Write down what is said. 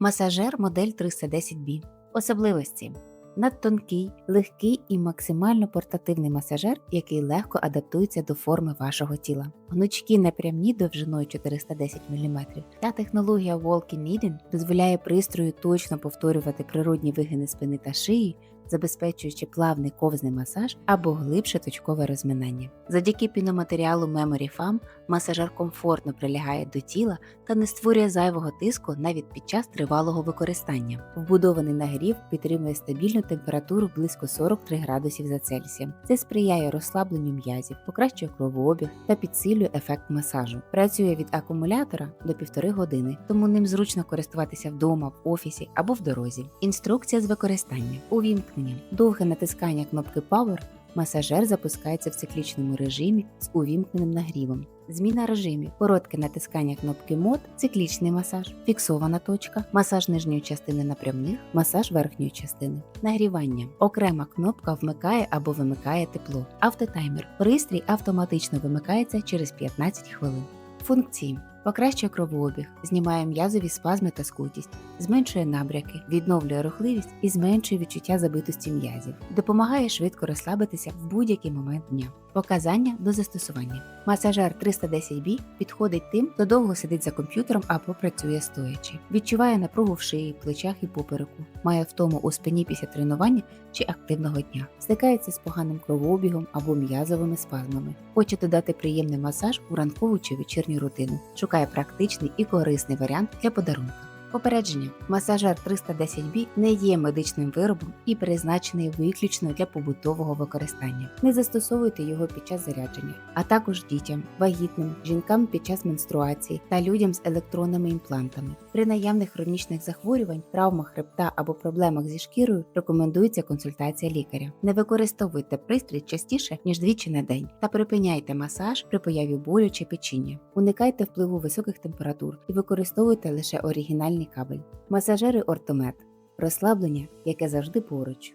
Масажер модель 310B. Особливості. Надтонкий, легкий і максимально портативний масажер, який легко адаптується до форми вашого тіла. Гнучки напрямні довжиною 410 мм. Та технологія Walking Knitting дозволяє пристрою точно повторювати природні вигини спини та шиї, забезпечуючи плавний ковзний масаж або глибше точкове розминання. Завдяки піноматеріалу Memory Foam масажер комфортно прилягає до тіла та не створює зайвого тиску навіть під час тривалого використання. Вбудований нагрів підтримує стабільну температуру близько 43 градусів за Цельсієм. Це сприяє розслабленню м'язів, покращує кровообіг та підсилює ефект масажу. Працює від акумулятора до півтори години, тому ним зручно користуватися вдома, в офісі або в дорозі. Інструкція з використання. Увімкнення. Довге натискання кнопки Power Масажер запускається в циклічному режимі з увімкненим нагрівом. Зміна режимів, коротке натискання кнопки мод, циклічний масаж, фіксована точка, масаж нижньої частини напрямних, масаж верхньої частини, нагрівання. Окрема кнопка вмикає або вимикає тепло. Автотаймер. Пристрій автоматично вимикається через 15 хвилин. Функції. Покращує кровообіг, знімає м'язові спазми та скутість, зменшує набряки, відновлює рухливість і зменшує відчуття забитості м'язів, допомагає швидко розслабитися в будь-який момент дня. Показання до застосування. Масажер 310B підходить тим, хто довго сидить за комп'ютером або працює стоячи, відчуває напругу в шиї, плечах і попереку, має втому у спині після тренування чи активного дня, стикається з поганим кровообігом або м'язовими спазмами, хоче додати приємний масаж у ранкову чи вечірню рутину, шукає практичний і корисний варіант для подарунка. Попередження: масажер 310B не є медичним виробом і призначений виключно для побутового використання. Не застосовуйте його під час зарядження, а також дітям, вагітним, жінкам під час менструації та людям з електронними імплантами. При наявних хронічних захворювань, травмах хребта або проблемах зі шкірою рекомендується консультація лікаря. Не використовуйте пристрій частіше ніж двічі на день та припиняйте масаж при появі болю чи печіння. Уникайте впливу високих температур і використовуйте лише оригінальний кабель. Масажери ортомет розслаблення, яке завжди поруч.